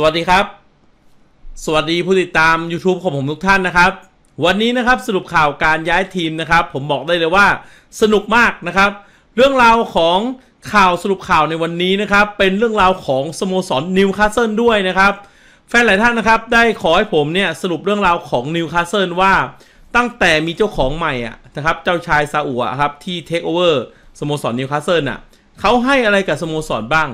สวัสดีครับ สวัสดีผู้ติดตาม YouTube ของผมทุกท่านนะครับ วันนี้นะครับสรุปข่าวการย้ายทีมนะครับ ผมบอกได้เลยว่าสนุกมากนะครับ เรื่องราวของข่าวสรุปข่าวในวันนี้นะครับ เป็นเรื่องราวของสโมสรนิวคาสเซิลด้วยนะครับ แฟนหลายท่านนะครับได้ขอให้ผมเนี่ยสรุปเรื่องราวของนิวคาสเซิลว่าตั้งแต่มีเจ้าของใหม่อะนะครับเจ้าชายซาอุอะครับที่เทคโอเวอร์สโมสรนิวคาสเซิลอะเขาให้อะไรกับสโมสรบ้าง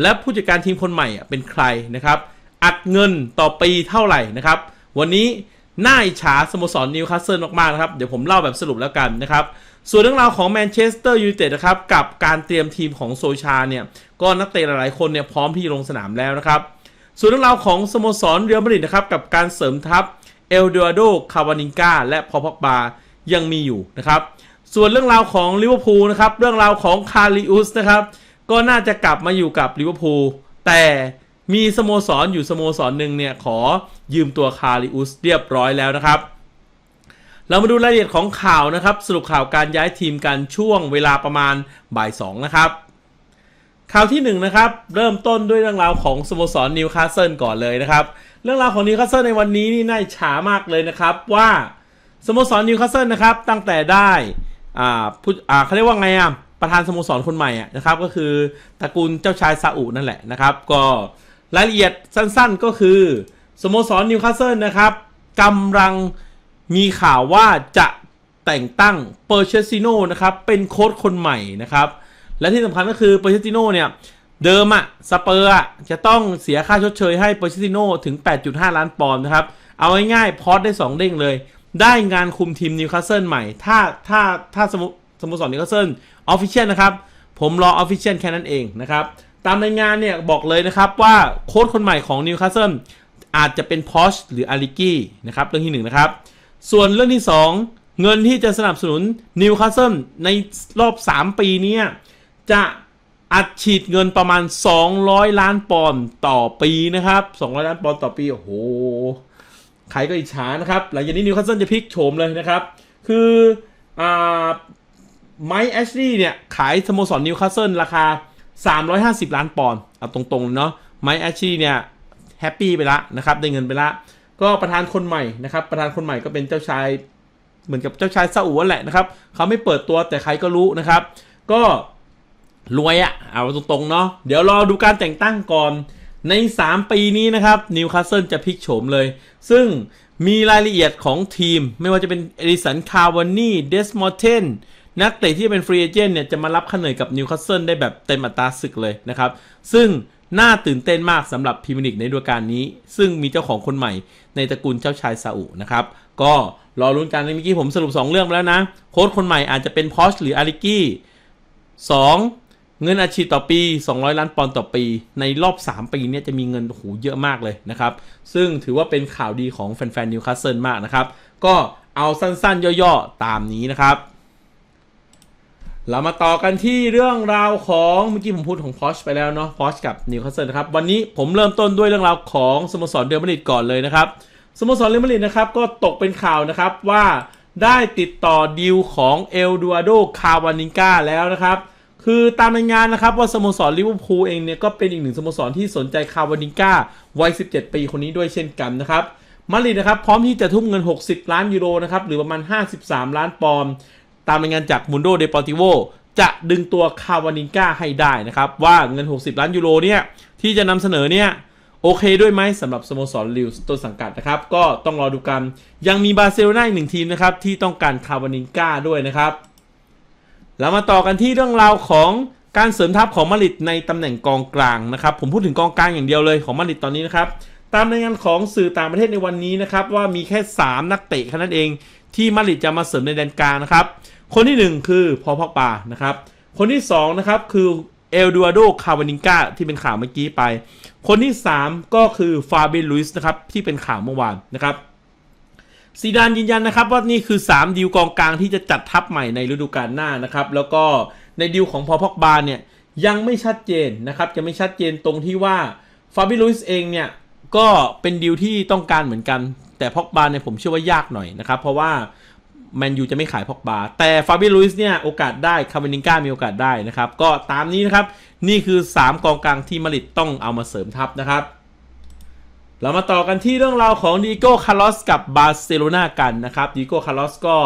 และผู้จัดการทีมคนใหม่เป็นใครนะครับ อัดเงินต่อปีเท่าไหร่นะครับ วันนี้น่าอิจฉาสโมสรนิวคาสเซิลมากๆนะครับ เดี๋ยวผมเล่าแบบสรุปแล้วกันนะครับ ส่วนเรื่องราวของแมนเชสเตอร์ยูไนเต็ดนะครับ กับการเตรียมทีมของโซชาเนี่ย ก็นักเตะหลายๆคนเนี่ยพร้อมที่จะลงสนามแล้วนะครับ ส่วนเรื่องราวของสโมสรเรอัลมาดริดนะครับกับการเสริมทัพเอลเดโโดคาวานิงกาและพอพักบายังมีอยู่นะครับ ส่วนเรื่องราวของลิเวอร์พูลนะครับ เรื่องราวของคาริอุสนะครับ ก็น่าจะกลับมาอยู่กับลิเวอร์พูลแต่มีสโมสรอยู่สโมสรหนึ่งเนี่ยขอยืมตัวคาริอุสเรียบร้อยแล้วนะครับ เรามาดูรายละเอียดของข่าวนะครับ สรุปข่าวการย้ายทีมกันช่วงเวลาประมาณบ่ายสองนะครับข่าวที่1นนะครับเริ่มต้นด้วยเรื่องราวของสโมสรนิวคาสเซิลก่อนเลยนะครับ เรื่องราวของนิวคาสเซิลในวันนี้นี่น่าฉามากเลยนะครับว่าสโมสรนิวคาสเซิลนะครับตั้งแต่ได้อ่าผู้อ่าเขาเรียกว่าไงอะ ประธานสโมสรคนใหม่อะนะครับ ก็คือตระกูลเจ้าชายซาอุนั่นแหละนะครับ ก็รายละเอียดสั้นๆก็คือสโมสรนิวคาสเซิลนะครับกำลังมีข่าวว่าจะแต่งตั้งเปอร์เชซิโนนะครับ เป็นโค้ชคนใหม่นะครับ และที่สำคัญก็คือเปอร์เชติโนเนี่ย เดิมอะสเปอร์อะจะต้องเสียค่าชดเชยให้เปอร์เชติโนถึง 8.5 ล้านปอนด์นะครับ เอาง่ายๆพอดได้ 2 เด้งเลย ได้งานคุมทีมนิวคาสเซิลใหม่ ถ้าถ้าถ้าสโม สโมสรนิวคาสเซิลออฟฟิเชียลนะครับ ผมรอออฟฟิเชียลแค่นั้นเองนะครับ ตามรายงานเนี่ยบอกเลยนะครับว่าโค้ชคนใหม่ของนิวคาสเซิลอาจจะเป็นพอชหรืออาริกี้นะครับเรื่องที่หนึ่งนะครับ ส่วนเรื่องที่ 2 เงินที่จะสนับสนุนนิวคาสเซิลในรอบ 3 ปีนี้จะอัดฉีดเงินประมาณ 200 ล้านปอนด์ต่อปีนะครับ 200 ล้านปอนด์ต่อปี โอ้โห ใครก็อิจฉานะครับ หลังจากนี้นิวคาสเซิลจะพลิกโฉมเลยนะครับ คืออ่า ไมค์แอชลีย์เนี่ย ขายสโมสรนิวคาสเซิลราคา 350 ล้านปอนด์เอาตรงๆเนาะไมค์แอชลีย์เนี่ย แฮปปี้ไปละนะครับ ได้เงินไปละ ก็ประธานคนใหม่นะครับ ประธานคนใหม่ก็เป็นเจ้าชาย เหมือนกับเจ้าชายซาอุแหละนะครับ เขาไม่เปิดตัวแต่ใครก็รู้นะครับ ก็รวยอะเอาตรงๆเนาะเดี๋ยวรอดูการแต่งตั้งก่อนใน 3 ปีนี้นะครับนิวคาสเซิลจะพลิกโฉมเลย ซึ่งมีรายละเอียดของทีม ไม่ว่าจะเป็นเอริสันคาวานี่เดสมอร์เทน นักเตะที่เป็นฟรีเอเจนต์เนี่ยจะมารับค่าเหนื่อยกับนิวคาสเซิลได้แบบเต็มอัตราศึกเลยนะครับ ซึ่งน่าตื่นเต้นมากสำหรับพรีเมียร์ลีกในฤดูกาลนี้ ซึ่งมีเจ้าของคนใหม่ในตระกูลเจ้าชายซาอุนะครับ ก็รอรุ้นกันเมื่อกี้ผมสรุป 2 เรื่องไปแล้วนะ โค้ชคนใหม่อาจจะเป็นพอชหรืออาริกี้ 2. เงินอาชีพต่อปี 200 ล้านปอนด์ต่อปี ในรอบ 3 ปีเนี้จะมีเงินโอ้โหเยอะมากเลยนะครับ ซึ่งถือว่าเป็นข่าวดีของแฟนๆนิวคาสเซิลมากนะครับ ก็เอาสั้นๆ ย่อๆ ตามนี้นะครับ เรามาต่อกันที่เรื่องราวของเมื่อกี้ผมพูดของพอชไปแล้วเนาะพอชกับนิวคาสเซิลนะครับวันนี้ผมเริ่มต้นด้วยเรื่องราวของสโมสรเรอัลมาดริดก่อนเลยนะครับสโมสรเรอัลมาดริดนะครับก็ตกเป็นข่าวนะครับว่าได้ติดต่อดีลของเอลดูอาโดคาวานิงกาแล้วนะครับ คือตามรายงานนะครับว่าสโมสรลิเวอร์พูลเองเนี่ยก็เป็นอีกหนึ่งสโมสรที่สนใจคาวานิงกาวัย 17 ปีคนนี้ด้วยเช่นกันนะครับมาดริดนะครับพร้อมที่จะทุ่มเงิน 60 ล้านยูโรนะครับหรือประมาณ 53 ล้านปอนด์ ตามรายงานจากมุนโดเดปอร์ติโวจะดึงตัวคาวานิงกาให้ได้นะครับ ว่าเงิน 60 ล้านยูโรเนี่ย ที่จะนำเสนอเนี่ย โอเคด้วยไหมสำหรับสโมสรลิวต้นสังกัดนะครับ ก็ต้องรอดูกัน ยังมีบาร์เซโลนาอีกหนึ่งทีมนะครับ ที่ต้องการคาวานิงกาด้วยนะครับ แล้วมาต่อกันที่เรื่องราวของการเสริมทัพของมาริดในตำแหน่งกองกลางนะครับ ผมพูดถึงกองกลางอย่างเดียวเลยของมาริดตอนนี้นะครับตามรายงานของสื่อต่างประเทศในวันนี้นะครับว่ามีแค่ 3 นักเตะแค่นั้นเอง ที่มาริดจะมาเสริมในแดนกลางนะครับ คนที่ 1 คือพอพอกปานะครับ คนที่2นะครับคือเอลดูอาโดคาวานิงกาที่เป็นข่าวเมื่อกี้ไป คนที่ 3 ก็คือฟาเบนลุยส์นะครับที่เป็นข่าวเมื่อวานนะครับซีดานยืนยันนะครับว่านี่คือ 3 ดีลกองกลางที่จะจัดทัพใหม่ในฤดูกาลหน้านะครับ แล้วก็ในดีลของพอพอกบาเนี่ยยังไม่ชัดเจนนะครับจะไม่ชัดเจนตรงที่ว่าฟาเบนลุสเองเนี่ยก็เป็นดีลที่ต้องการเหมือนกัน แต่พอกบาเนี่ยผมเชื่อว่ายากหน่อยนะครับ เพราะว่า แมนยูจะไม่ขายพอกบาแต่ฟาบิลุยส์เนี่ยโอกาสได้คาร์เวนิงก้ามีโอกาสได้นะครับ ก็ตามนี้นะครับ นี่คือ 3 กองกลางที่มาริดต้องเอามาเสริมทัพนะครับ เรามาต่อกันที่เรื่องราวของดีโก้คาร์ลอสกับบาร์เซโลนากันนะครับดีโก้คาร์ลอสก็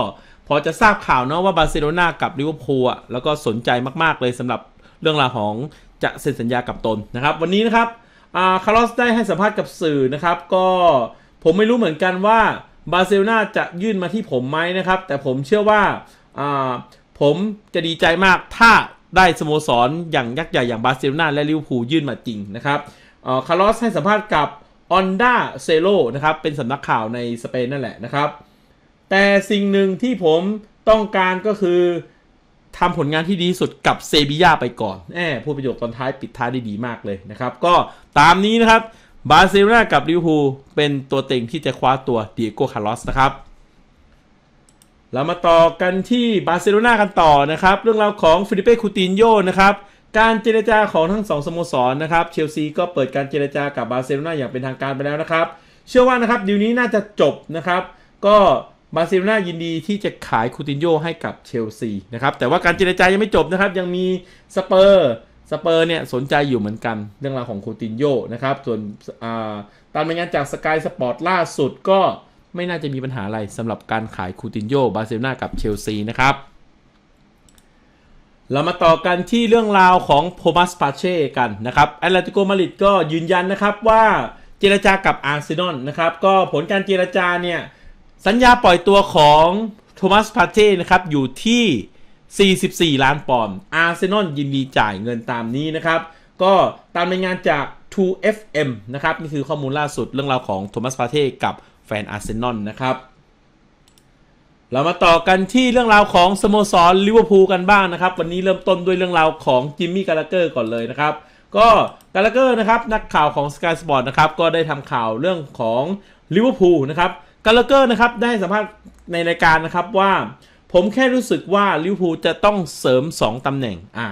พอจะทราบข่าวเนาะว่าบาร์เซโลนากับลิเวอร์พูลอะแล้วก็สนใจมากๆเลยสำหรับเรื่องราวของจะเซ็นสัญญากับตนนะครับ วันนี้นะครับคาร์ลอสได้ให้สัมภาษณ์กับสื่อนะครับ ก็ผมไม่รู้เหมือนกันว่า บาร์เซโลนาจะยื่นมาที่ผมไหมนะครับ แต่ผมเชื่อว่าผมจะดีใจมากถ้าได้สโมสรอย่างยักษ์ใหญ่อย่างบาร์เซโลนาและลิเวอร์พูลยื่นมาจริงนะครับคาร์ลอสให้สัมภาษณ์กับออนด้าเซโลนะครับ เป็นสำนักข่าวในสเปนนั่นแหละนะครับ แต่สิ่งหนึ่งที่ผมต้องการก็คือทำผลงานที่ดีสุดกับเซบียาไปก่อนแอบพูดประโยคตอนท้ายปิดท้ายได้ดีมากเลยนะครับ ก็ตามนี้นะครับ บาร์เซโลนากับลิเวอร์พูลเป็นตัวเต็งที่จะคว้าตัวเดียโก้คาร์ลอสนะครับเรามาต่อกันที่บาร์เซโลนากันต่อนะครับ เรื่องราวของฟิลิเป้คูตินโยนะครับ การเจรจาของทั้งสองสโมสรนะครับ เชลซีก็เปิดการเจรจากับบาร์เซโลนาอย่างเป็นทางการไปแล้วนะครับ เชื่อว่านะครับดีลนี้น่าจะจบนะครับ ก็บาร์เซโลนายินดีที่จะขายคูตินโยให้กับเชลซีนะครับ แต่ว่าการเจรจายังไม่จบนะครับ ยังมีสเปอร์ สเปอร์เนี่ยสนใจอยู่เหมือนกันเรื่องราวของคูตินโยนะครับ ส่วนตามรายงานจากสกายสปอร์ตล่าสุดก็ไม่น่าจะมีปัญหาอะไรสำหรับการขายคูตินโยบาร์เซโลนากับเชลซีนะครับ เรามาต่อกันที่เรื่องราวของโพมัสปาเช่กันนะครับแอตเลติโกมาริดก็ยืนยันนะครับว่าเจรจากับอาร์เซนอลนะครับ ก็ผลการเจรจาเนี่ย สัญญาปล่อยตัวของโทมัสปาเช่นะครับอยู่ที่ 44 ล้านปอนด์อาร์เซนอลยินดีจ่ายเงินตามนี้นะครับ ก็ตามรายงานจาก 2FM นะครับนี่คือข้อมูลล่าสุดเรื่องราวของโทมัสปาเช่กับแฟนอาร์เซนอลนะครับเรามาต่อกันที่เรื่องราวของสโมสรลิเวอร์พูลกันบ้างนะครับ วันนี้เริ่มต้นด้วยเรื่องราวของจิมมี่กาลาเกอร์ก่อนเลยนะครับ ก็กาลาเกอร์นะครับนักข่าวของ Sky Sport นะครับก็ได้ทำข่าวเรื่องของลิเวอร์พูลนะครับกาลาเกอร์นะครับได้สัมภาษณ์ในรายการนะครับว่า ผมแค่รู้สึกว่าลิเวอร์พูลจะต้องเสริม 2 ตำแหน่งอ่า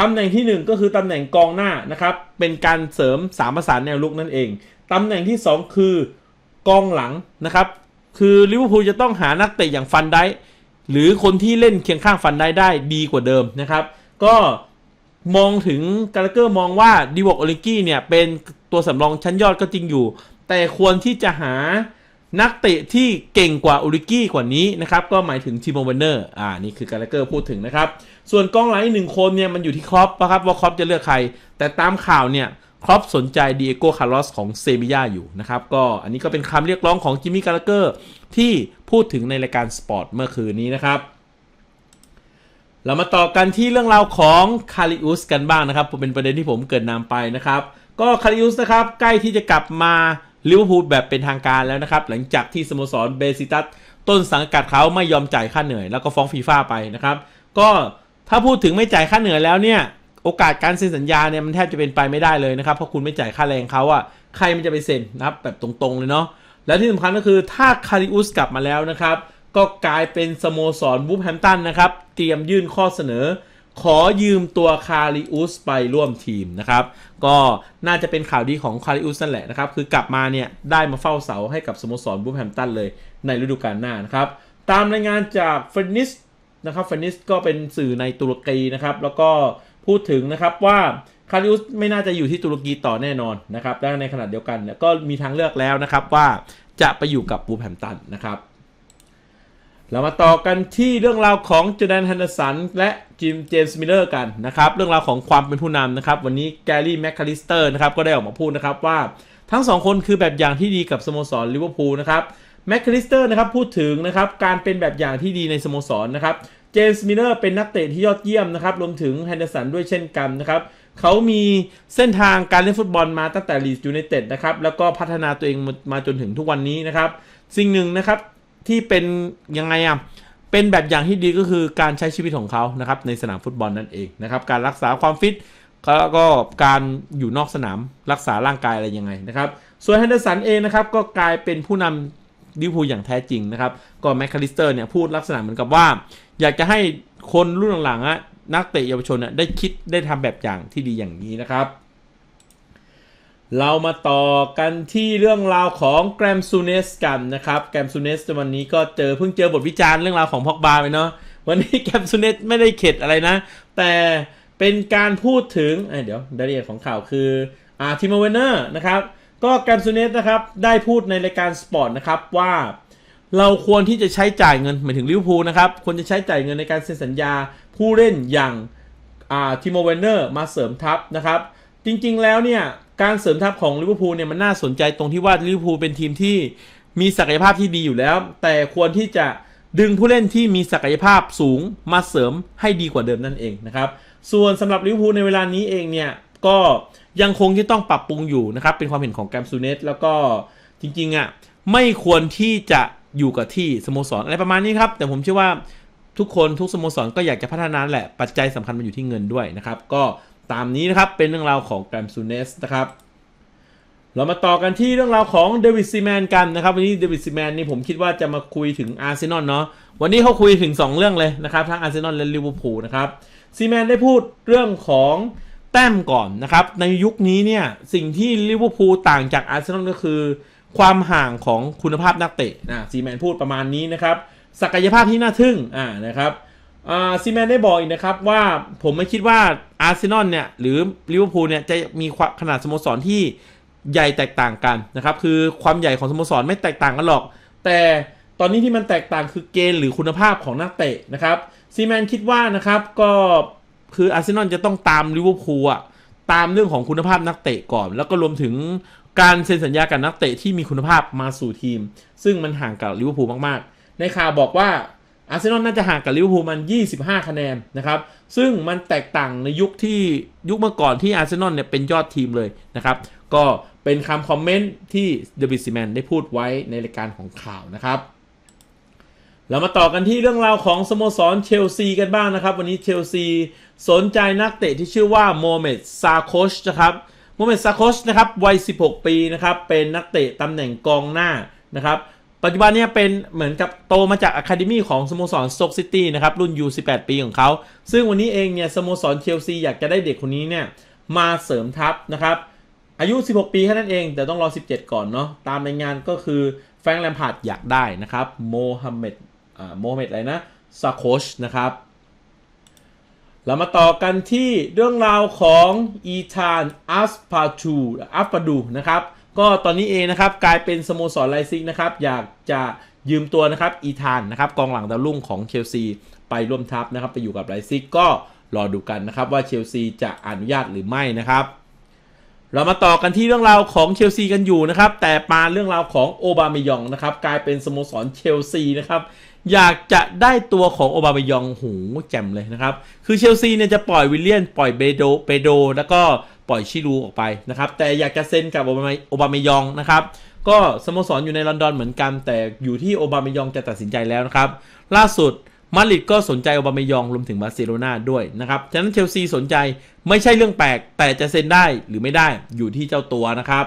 ตำแหน่งที่ 1 ก็คือตำแหน่งกองหน้านะครับ เป็นการเสริมสามประสานแนวลุกนั่นเอง ตำแหน่งที่ 2 คือกองหลังนะครับ คือลิเวอร์พูลจะต้องหานักเตะอย่างฟันได้หรือคนที่เล่นเคียงข้างฟันได้ได้ดีกว่าเดิมนะครับ ก็มองถึงกาลเกอร์มองว่าดิวอกโอลิกี้เนี่ยเป็นตัวสำรองชั้นยอดก็จริงอยู่ แต่ควรที่จะหา นักเตะที่เก่งกว่าโอลิกี้กว่านี้นะครับ ก็หมายถึงทีโมเวนเนอร์อ่านี่คือกาลเกอร์พูดถึงนะครับ ส่วนกองหลังอีกหนึ่งคนเนี่ยมันอยู่ที่ครอปนะครับว่าครอปจะเลือกใคร แต่ตามข่าวเนี่ยครอปสนใจดีเอโกคาร์ลอสของเซบียาอยู่นะครับ ก็อันนี้ก็เป็นคำเรียกร้องของจิมมี่กาลเกอร์ที่พูดถึงในรายการสปอร์ตเมื่อคืนนี้นะครับเรามาต่อกันที่เรื่องราวของคาริอุสกันบ้างนะครับเป็นประเด็นที่ผมเกิดนำไปนะครับ ก็คาริอุสนะครับใกล้ที่จะกลับมา ลิเวอร์พูลแบบเป็นทางการแล้วนะครับ หลังจากที่สโมสรเบซิตัสต้นสังกัดเขาไม่ยอมจ่ายค่าเหนื่อย แล้วก็ฟ้องฟีฟ่าไปนะครับ ก็ถ้าพูดถึงไม่จ่ายค่าเหนื่อยแล้วเนี่ยโอกาสการเซ็นสัญญาเนี่ยมันแทบจะเป็นไปไม่ได้เลยนะครับเพราะคุณไม่จ่ายค่าแรงเขาอะใครมันจะไปเซ็นนะครับแบบตรงๆเลยเนาะแล้วที่สำคัญก็คือถ้าคาริอุสกลับมาแล้วนะครับ ก็กลายเป็นสโมสรบูฟแฮมตันนะครับ เตรียมยื่นข้อเสนอ ขอยืมตัวคาริอุสไปร่วมทีมนะครับ ก็น่าจะเป็นข่าวดีของคาริอุสนั่นแหละนะครับ คือกลับมาเนี่ยได้มาเฝ้าเสาให้กับสโมสรบูแฮมตันเลยในฤดูกาลหน้านะครับ ตามรายงานจากเฟนิสนะครับเฟนิสก็เป็นสื่อในตุรกีนะครับ แล้วก็พูดถึงนะครับว่าคาริอุสไม่น่าจะอยู่ที่ตุรกีต่อแน่นอนนะครับและในขณะเดียวกันก็มีทางเลือกแล้วนะครับว่าจะไปอยู่กับบูแฮมตันนะครับ เรามาต่อกันที่เรื่องราวของจ o แดนฮันเดอร์สันและจิมเจมส์มิลเลอร์กันนะครับ เรื่องราวของความเป็นผู้นำนะครับ วันนี้แกรี่แมคคาลิสเตอร์นะครับก็ได้ออกมาพูดนะครับว่าทั้งสองคนคือแบบอย่างที่ดีกับสโมสรลิเวอร์พูลนะครับแมคคาลิสเตอร์นะครับพูดถึงนะครับการเป็นแบบอย่างที่ดีในสโมสรนะครับเจมส์มิลเลอร์เป็นนักเตะที่ยอดเยี่ยมนะครับรวมถึงแฮนเดอร์สันด้วยเช่นกันนะครับเขามีเส้นทางการเล่นฟุตบอลมาตั้งแต่ลีดยูไนเต็ดนะครับแล้วก็พัฒนาตัวเองมาจนถึงทุกวันนี้นะครับสิ่งหนึ่งนะครับ ที่เป็นยังไงอะเป็นแบบอย่างที่ดีก็คือการใช้ชีวิตของเขานะครับในสนามฟุตบอลนั่นเองนะครับการรักษาความฟิตแล้วก็การอยู่นอกสนามรักษาร่างกายอะไรยังไงนะครับส่วนแฮนเดอร์สันเองนะครับก็กลายเป็นผู้นำลิเวอร์พูลอย่างแท้จริงนะครับก็แมคคาลิสเตอร์เนี่ยพูดลักษณะเหมือนกับว่า อยากจะให้คนรุ่นหลังๆอะนักเตะเยาวชนอะได้คิดได้ทำแบบอย่างที่ดีอย่างนี้นะครับ เรามาต่อกันที่เรื่องราวของแกรมซูเนสกันนะครับ แกรมซูเนสวันนี้ก็เจอเพิ่งเจอบทวิจารณ์เรื่องราวของพอกบาไปเนาะวันนี้แกรมซูเนสไม่ได้เข็ดอะไรนะ แต่เป็นการพูดถึงเเดี๋ยวรายละเอียดของข่าวคืออ่าทิโมเวนเนอร์นะครับ ก็แกรมซูเนสนะครับได้พูดในรายการสปอร์ตนะครับว่าเราควรที่จะใช้จ่ายเงินหมายถึงลิเวอร์พูลนะครับควรจะใช้จ่ายเงินในการเซ็นสัญญาผู้เล่นอย่างอ่าทิโมเวนเนอร์มาเสริมทัพนะครับ จริงๆแล้วเนี่ย การเสริมทัพของลิเวอร์พูลเนี่ยมันน่าสนใจตรงที่ว่าลิเวอร์พูลเป็นทีมที่มีศักยภาพที่ดีอยู่แล้ว แต่ควรที่จะดึงผู้เล่นที่มีศักยภาพสูงมาเสริมให้ดีกว่าเดิมนั่นเองนะครับ ส่วนสำหรับลิเวอร์พูลในเวลานี้เองเนี่ยก็ยังคงที่ต้องปรับปรุงอยู่นะครับ เป็นความเห็นของแกรมซูเนสแล้วก็จริงๆอะไม่ควรที่จะอยู่กับที่สโมสรอะไรประมาณนี้ครับ แต่ผมเชื่อว่าทุกคนทุกสโมสรก็อยากจะพัฒนาแหละปัจจัยสำคัญมันอยู่ที่เงินด้วยนะครับ ก็ ตามนี้นะครับเป็นเรื่องราวของแกรมซูเนสนะครับเรามาต่อกันที่เรื่องราวของเดวิดซีแมนกันนะครับ วันนี้เดวิดซีแมนนี่ผมคิดว่าจะมาคุยถึงอาร์เซนอลเนาะวันนี้เขาคุยถึง 2 เรื่องเลยนะครับทั้งอาร์เซนอลและลิเวอร์พูลนะครับซีแมนได้พูดเรื่องของแต้มก่อนนะครับในยุคนี้เนี่ยสิ่งที่ลิเวอร์พูลต่างจากอาร์เซนอลก็คือ ความห่างของคุณภาพนักเตะนะซีแมนพูดประมาณนี้นะครับศักยภาพที่น่าทึ่งอ่านะครับอ่าซีแมนได้บอกอีกนะครับว่าผมไม่คิดว่า อาร์เซนอลเนี่ยหรือลิเวอร์พูลเนี่ยจะมีขนาดสโมสรที่ใหญ่แตกต่างกันนะครับคือความใหญ่ของสโมสรไม่แตกต่างกันหรอก แต่ตอนนี้ที่มันแตกต่างคือเกณฑ์หรือคุณภาพของนักเตะนะครับซีแมนคิดว่านะครับก็คืออาร์เซนอลจะต้องตามลิเวอร์พูลอะตามเรื่องของคุณภาพนักเตะก่อน แล้วก็รวมถึงการเซ็นสัญญากับนักเตะที่มีคุณภาพมาสู่ทีม ซึ่งมันห่างกับลิเวอร์พูลมากๆ ในข่าวบอกว่า อาร์เซนอลน่าจะห่างกับลิเวอร์พูลมัน 25 คะแนนนะครับ ซึ่งมันแตกต่างในยุคที่ยุคเมื่อก่อนที่อาร์เซนอลเนี่ยเป็นยอดทีมเลยนะครับ ก็เป็นคำคอมเมนต์ที่เดวิดซีแมนได้พูดไว้ในรายการของข่าวนะครับ เรามาต่อกันที่เรื่องราวของสโมสรเชลซีกันบ้างนะครับ วันนี้เชลซีสนใจนักเตะที่ชื่อว่าโมเมดซาโคชนะครับโมเมดซาโคชนะครับวัย 16 ปีนะครับเป็นนักเตะตำแหน่งกองหน้านะครับ ปัจจุบันเนี่ยเป็นเหมือนกับโตมาจากอะคาเดมี่ของสโมสรสโต็อกซิตี้นะครับ รุ่น U18 ปีของเขา ซึ่งวันนี้เองเนี่ยสโมสรเชลซีอยากจะได้เด็กคนนี้เนี่ยมาเสริมทัพนะครับ อายุ 16 ปีแค่นั้นเอง แต่ต้องรอ 17 ก่อนเนาะตามรายงานก็คือแฟรงค์แลมพาร์ดอยากได้นะครับโมฮัมเหม็ดอ่าโมฮัมเหม็ดอะไรนะซาโคชนะครับเรามาต่อกันที่เรื่องราวของอีธานอัสปาชูอัสปาดูนะครับ ก็ตอนนี้เองนะครับกลายเป็นสโมสรไลซิกนะครับอยากจะยืมตัวนะครับอีธานนะครับกองหลังดาวรุ่งของเชลซีไปร่วมทัพนะครับไปอยู่กับไลซิกก็รอดูกันนะครับว่าเชลซีจะอนุญาตหรือไม่นะครับเรามาต่อกันที่เรื่องราวของเชลซีกันอยู่นะครับ แต่มาเรื่องราวของโอบาเมยองนะครับกลายเป็นสโมสรเชลซีนะครับอยากจะได้ตัวของโอบาเมยองหูแจ่มเลยนะครับ คือเชลซีเนี่ยจะปล่อยวิลเลียน ปล่อยเบโดเปโด แล้วก็ ปล่อยชิลูออกไปนะครับ แต่อยากจะเซ็นกับโอบามายองนะครับ ก็สโมสรอยู่ในลอนดอนเหมือนกัน แต่อยู่ที่โอบาเมยองจะตัดสินใจแล้วนะครับ ล่าสุดมาดริดก็สนใจโอบาเมยองรวมถึงบาร์เซโลนาด้วยนะครับ ฉะนั้นเชลซีสนใจไม่ใช่เรื่องแปลก แต่จะเซ็นได้หรือไม่ได้อยู่ที่เจ้าตัวนะครับ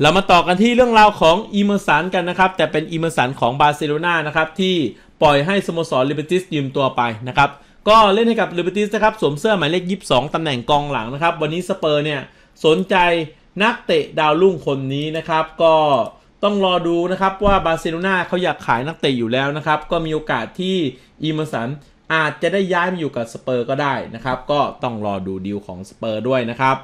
เรามาต่อกันที่เรื่องราวของอีเมอร์สันกันนะครับ แต่เป็นอีเมอร์สันของบาร์เซโลนานะครับที่ปล่อยให้สโมสรลิเบติสยืมตัวไปนะครับ ก็เล่นให้กับลิเบติสนะครับสวมเสื้อหมายเลข 22 ตำแหน่งกองหลังนะครับ วันนี้สเปอร์เนี่ยสนใจนักเตะดาวรุ่งคนนี้นะครับ ก็ต้องรอดูนะครับว่าบาร์เซโลนาเขาอยากขายนักเตะอยู่แล้วนะครับ ก็มีโอกาสที่อีเมอร์สันอาจจะได้ย้ายมาอยู่กับสเปอร์ก็ได้นะครับ ก็ต้องรอดูดีลของสเปอร์ด้วยนะครับ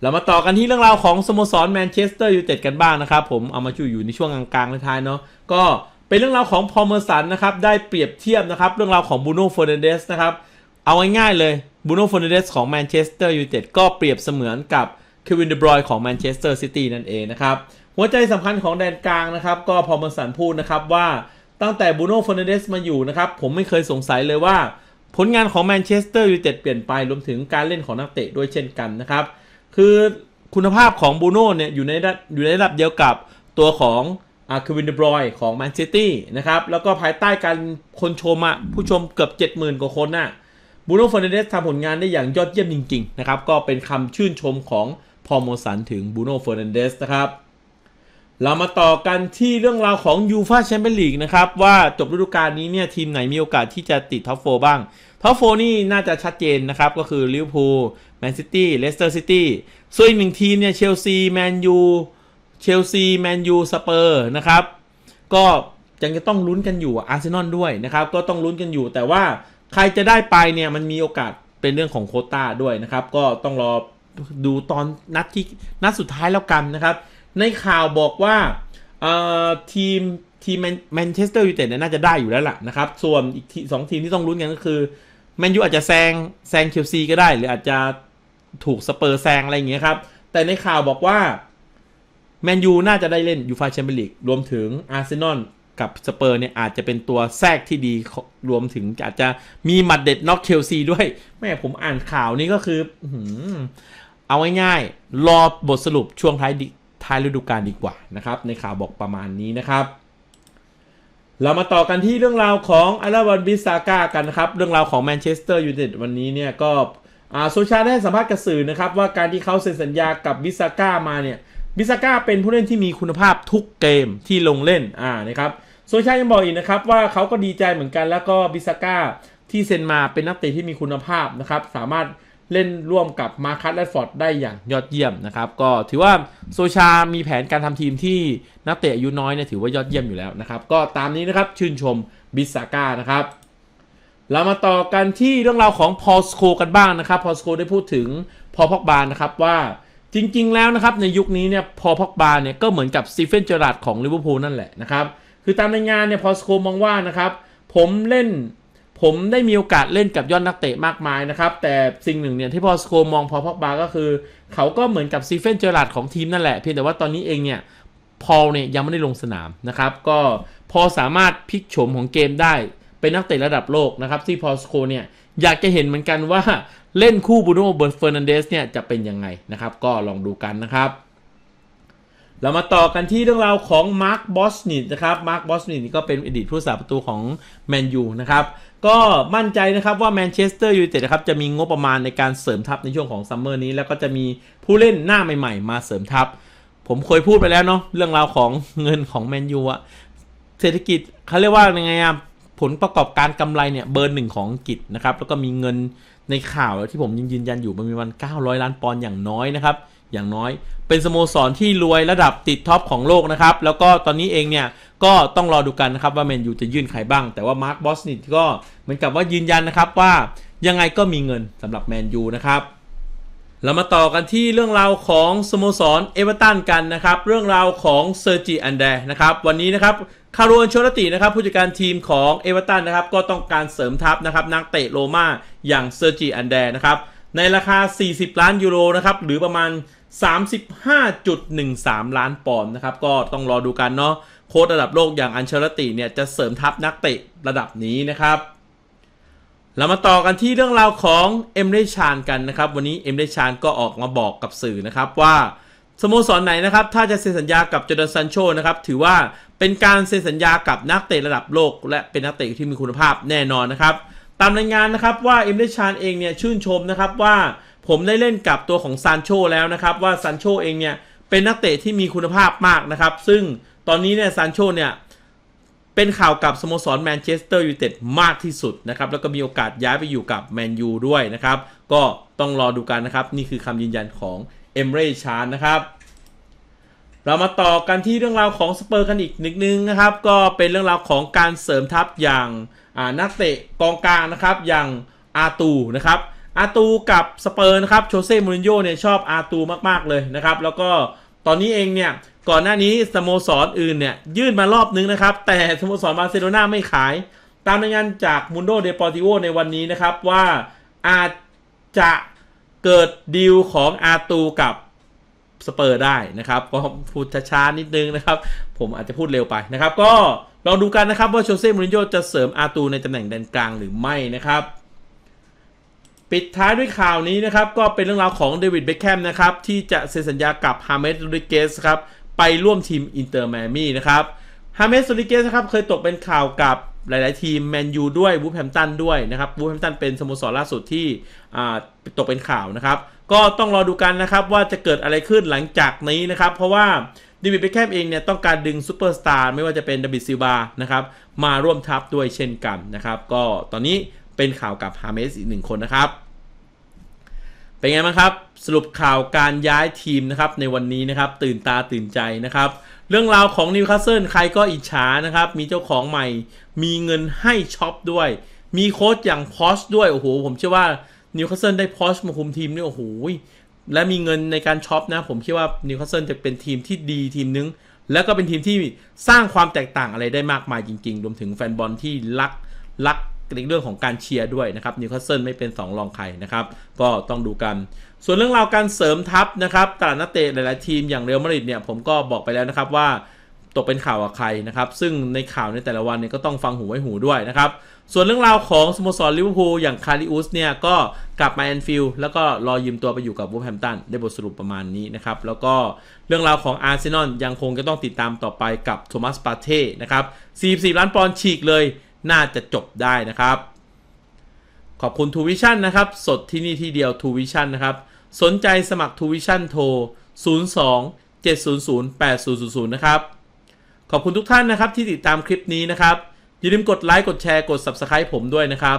เรามาต่อกันที่เรื่องราวของสโมสรแมนเชสเตอร์ยูไนเต็ดกันบ้างนะครับ ผมเอามาชูอยู่ในช่วงกลางๆท้ายเนาะก็ เป็นเรื่องราวของพอมเมอร์สันนะครับได้เปรียบเทียบนะครับเรื่องราวของบูโน่เฟอร์นันเดสนะครับเอาง่ายๆเลยบูโน่เฟอร์นันเดสของแมนเชสเตอร์ยูไนเต็ดก็เปรียบเสมือนกับเควินเดบรอยของแมนเชสเตอร์ซิตี้นั่นเองนะครับหัวใจสำคัญของแดนกลางนะครับก็พอมเมอร์สันพูดนะครับว่าตั้งแต่บูโน่เฟอร์นันเดสมาอยู่นะครับผมไม่เคยสงสัยเลยว่า ผลงานของแมนเชสเตอร์ยูไนเต็ดเปลี่ยนไปรวมถึงการเล่นของนักเตะด้วยเช่นกันนะครับคือคุณภาพของบูโน่เนี่ยอยู่ในระอยู่ในระดับเดียวกับตัวของ อาควินเดบรอยของแมนซิตี้นะครับ แล้วก็ภายใต้การคนชมอะผู้ชมเกือบ 70,000 กว่าคนน่ะบูโน่เฟอร์นันเดสทำผลงานได้อย่างยอดเยี่ยมจริง ๆ นะครับ ก็เป็นคำชื่นชมของพอลโมสันถึงบูโน่เฟอร์นันเดสนะครับ เรามาต่อกันที่เรื่องราวของยูฟาแชมเปี้ยนลีกนะครับ ว่าจบฤดูกาลนี้เนี่ยทีมไหนมีโอกาสที่จะติดท็อปโฟบ้างท็อปโฟนี่น่าจะชัดเจนนะครับ ก็คือลิเวอร์พูลแมนซิตี้เลสเตอร์ซิตี้ส่วนอีกหนึ่งทีมเนี่ยเชลซีแมนยู เชลซี แมนยู สเปอร์นะครับ ก็ยังจะต้องลุ้นกันอยู่อาร์เซนอลด้วยนะครับ ก็ต้องลุ้นกันอยู่ แต่ว่าใครจะได้ไปเนี่ยมันมีโอกาสเป็นเรื่องของโคต้าด้วยนะครับ ก็ต้องรอดูตอนนัดที่นัดสุดท้ายแล้วกันนะครับ ในข่าวบอกว่าเอ่อทีมทีมแมนเชสเตอร์ยูไนเต็ดน่าจะได้อยู่แล้วล่ะนะครับ ส่วนอีกทีสองทีมที่ต้องลุ้นกันก็คือแมนยูอาจจะแซงแซงเชลซีก็ได้ หรืออาจจะถูกสเปอร์แซงอะไรอย่างเงี้ยครับ แต่ในข่าวบอกว่า แมนยูน่าจะได้เล่นยูฟาแชมเปี้ยนลีกรวมถึงอาร์เซนอลกับสเปอร์เนี่ยอาจจะเป็นตัวแทรกที่ดีรวมถึงอาจจะมีหมัดเด็ดน็อกเชลซีด้วย แม่ผมอ่านข่าวนี้ก็คือเอาง่ายๆ รอบทสรุปช่วงท้ายท้ายฤดูกาลดีกว่านะครับ ในข่าวบอกประมาณนี้นะครับ เรามาต่อกันที่เรื่องราวของอาราวันบิซาก้ากันนะครับ เรื่องราวของแมนเชสเตอร์ยูไนเต็ดวันนี้เนี่ยก็โซชาได้สัมภาษณ์กับสื่อนะครับ ว่าการที่เขาเซ็นสัญญากับบิซาก้ามาเนี่ย บิซาก้าเป็นผู้เล่นที่มีคุณภาพทุกเกมที่ลงเล่นอ่านะครับโซชายังบอกอีกนะครับว่าเขาก็ดีใจเหมือนกันแล้วก็บิซาก้าที่เซ็นมาเป็นนักเตะที่มีคุณภาพนะครับสามารถเล่นร่วมกับมาคัสและฟอร์ดได้อย่างยอดเยี่ยมนะครับ ก็ถือว่าโซชา มีแผนการทำทีมที่นักเตะอายุน้อยเนี่ยถือว่ายอดเยี่ยมอยู่แล้วนะครับ ก็ตามนี้นะครับชื่นชมบิซาก้านะครับเรามาต่อกันที่เรื่องราวของพอสโคกันบ้างนะครับพอสโคได้พูดถึงพอพอกบานะครับว่า จริงๆแล้วนะครับในยุคนี้เนี่ยพอพอกบาเนี่ยก็เหมือนกับซีเฟนเจอร์ดของลิเวอร์พูลนั่นแหละนะครับ คือตามในงานเนี่ยพอสโคมองว่านะครับผมเล่นผมได้มีโอกาสเล่นกับยอดนักเตะมากมายนะครับ แต่สิ่งหนึ่งเนี่ยที่พอสโคมองพอพอกบาก็คือ เขาก็เหมือนกับซีเฟนเจอราร์ดของทีมนั่นแหละเพียงแต่ว่าตอนนี้เองเนี่ยพอลเนี่ยยังไม่ได้ลงสนามนะครับ ก็พอสามารถพลิกโฉมของเกมได้เป็นนักเตะระดับโลกนะครับที่พอสโคเนี่ยอยากจะเห็นเหมือนกันว่า เล่นคู่บูโน่เบอร์เฟอร์นันเดสเนี่ยจะเป็นยังไงนะครับก็ลองดูกันนะครับ เรามาต่อกันที่เรื่องราวของมาร์คบอสนิดนะครับมาร์คบอสนิดนี่ก็เป็นอดีตผู้รักษาประตูของแมนยูนะครับก็มั่นใจนะครับว่าแมนเชสเตอร์ยูไนเต็ดนะครับจะมีงบประมาณในการเสริมทัพในช่วงของซัมเมอร์นี้ แล้วก็จะมีผู้เล่นหน้าใหม่ ๆ มาเสริมทัพ ผมเคยพูดไปแล้วเนาะเรื่องราวของเงินของแมนยูอะเศรษฐกิจเขาเรียกว่ายังไงอะผลประกอบการกำไรเนี่ยเบอร์หนึ่งของอังกฤษนะครับแล้วก็มีเงิน ในข่าวที่ผมยังยืนยันอยู่มันมีวัน 900 ล้านปอนด์อย่างน้อยนะครับ อย่างน้อยเป็นสโมสรที่รวยระดับติดท็อปของโลกนะครับ แล้วก็ตอนนี้เองเนี่ยก็ต้องรอดูกันนะครับว่าแมนยูจะยื่นใครบ้าง แต่ว่ามาร์คบอสนิทก็เหมือนกับว่ายืนยันนะครับว่ายังไงก็มีเงินสำหรับแมนยูนะครับเรามาต่อกันที่เรื่องราวของสโมสรเอเวอร์ตันกันนะครับ เรื่องราวของเซอร์จิอันเดนะครับ วันนี้นะครับ คาร์โรนโชลตินะครับผู้จัดการทีมของเอเวอร์ตันนะครับก็ต้องการเสริมทัพนะครับนักเตะโรม่าอย่างเซอร์จิอันเดนะครับในราคา 40 ล้านยูโรนะครับหรือประมาณ 35.13 ล้านปอนด์นะครับก็ต้องรอดูกันเนาะโค้ชระดับโลกอย่างอันเชลติเนี่ยจะเสริมทัพนักเตะระดับนี้นะครับเรามาต่อกันที่เรื่องราวของเอ็มเดชานกันนะครับวันนี้เอ็มเดชานก็ออกมาบอกกับสื่อนะครับว่า สโมสรไหนนะครับ ถ้าจะเซ็นสัญญากับจอร์แดนซันโชนะครับ ถือว่าเป็นการเซ็นสัญญากับนักเตะระดับโลก และเป็นนักเตะที่มีคุณภาพแน่นอนนะครับ ตามรายงานนะครับว่าเอ็มเดชานเองเนี่ยชื่นชมนะครับว่าผมได้เล่นกับตัวของซานโชแล้วนะครับ ว่าซานโชเองเนี่ยเป็นนักเตะที่มีคุณภาพมากนะครับ ซึ่งตอนนี้เนี่ยซานโชเนี่ยเป็นข่าวกับสโมสรแมนเชสเตอร์ยูไนเต็ดมากที่สุดนะครับ แล้วก็มีโอกาสย้ายไปอยู่กับแมนยูด้วยนะครับ ก็ต้องรอดูกันนะครับ นี่คือคำยืนยันของ เอมเรชานนะครับเรามาต่อกันที่เรื่องราวของสเปอร์กันอีกนิดนึงนะครับ ก็เป็นเรื่องราวของการเสริมทัพอย่างนักเตะกองกลางนะครับ อย่างอาตูนะครับอาตูกับสเปอร์นะครับโชเซ่มูรินโญ่เนี่ยชอบอาตูมากๆเลยนะครับ แล้วก็ตอนนี้เองเนี่ยก่อนหน้านี้สโมสรอื่นเนี่ยยื่นมารอบนึงนะครับ แต่สโมสรบาร์เซโลนาไม่ขาย ตามรายงานจากมุนโดเดปอร์ติโอในวันนี้นะครับว่าอาจจะ เกิดดีลของอาตูกับสเปอร์ได้นะครับก็พูดช้าๆนิดนึงนะครับ ผมอาจจะพูดเร็วไปนะครับ ก็ลองดูกันนะครับว่าโชเซ่มูรินโญ่จะเสริมอาตูในตำแหน่งแดนกลางหรือไม่นะครับปิดท้ายด้วยข่าวนี้นะครับ ก็เป็นเรื่องราวของเดวิดเบคแฮมนะครับ ที่จะเซ็นสัญญากับฮาเมสโรดิเกสครับ ไปร่วมทีมอินเตอร์แมมี่นะครับ ฮาเมสโรดิเกสนะครับเคยตกเป็นข่าวกับหลาย ๆ ทีมแมนยูด้วยวูฟแฮมตันด้วยนะครับวูฟแฮมตันเป็นสโมสรล่าสุดที่ตกเป็นข่าวนะครับ ก็ต้องรอดูกันนะครับว่าจะเกิดอะไรขึ้นหลังจากนี้นะครับ เพราะว่าเดวิดเบคแฮมเองเนี่ยต้องการดึงซูเปอร์สตาร์ไม่ว่าจะเป็นดาวิดซิลบานะครับมาร่วมทัพด้วยเช่นกันนะครับ ก็ตอนนี้เป็นข่าวกับฮาเมสอีกหนึ่งคนนะครับ เป็นไงบ้างครับ สรุปข่าวการย้ายทีมนะครับในวันนี้นะครับตื่นตาตื่นใจนะครับ เรื่องราวของนิวคาสเซิลใครก็อิจฉานะครับ มีเจ้าของใหม่ มีเงินให้ช็อปด้วย มีโค้ชอย่างพอชด้วยโอ้โหผมเชื่อว่านิวคาสเซิลได้พอชมาคุมทีมนี่โอ้โหและมีเงินในการช็อปนะ ผมคิดว่านิวคาสเซิลจะเป็นทีมที่ดีทีมนึง แล้วก็เป็นทีมที่สร้างความแตกต่างอะไรได้มากมายจริง ๆ รวมถึงแฟนบอลที่รักรักในเรื่องของการเชียร์ด้วยนะครับนิวคาสเซิลไม่เป็น 2 รองใครนะครับ ก็ต้องดูกัน ส่วนเรื่องราวการเสริมทัพนะครับตลาดนักเตะหลายๆทีมอย่างเรอัลมาดริดเนี่ยผมก็บอกไปแล้วนะครับว่าตกเป็นข่าวกับใครนะครับ ซึ่งในข่าวในแต่ละวันเนี่ยก็ต้องฟังหูไว้หูด้วยนะครับ ส่วนเรื่องราวของสโมสรลิเวอร์พูลอย่างคาริอุสเนี่ยก็กลับมาแอนฟิลด์แล้วก็รอยืมตัวไปอยู่กับวูฟแฮมตันได้บทสรุปประมาณนี้นะครับ แล้วก็เรื่องราวของอาร์เซนอลยังคงจะต้องติดตามต่อไปกับโทมัสปาเท่นะครับ 44 ล้านปอนด์ฉีกเลยน่าจะจบได้นะครับ ขอบคุณทูวิชั่นนะครับ สดที่นี่ที่เดียวทูวิชั่นนะครับ สนใจสมัครทูวิชั่นโทร 02 700 8000 นะครับ ขอบคุณทุกท่านนะครับที่ติดตามคลิปนี้นะครับ อย่าลืมกดไลค์ กดแชร์ กด Subscribe ผมด้วยนะครับ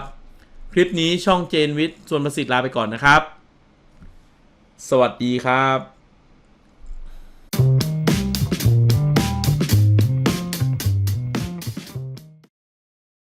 คลิปนี้ช่องเจนวิทย์ส่วนประสิทธิ์ลาไปก่อนนะครับ สวัสดีครับ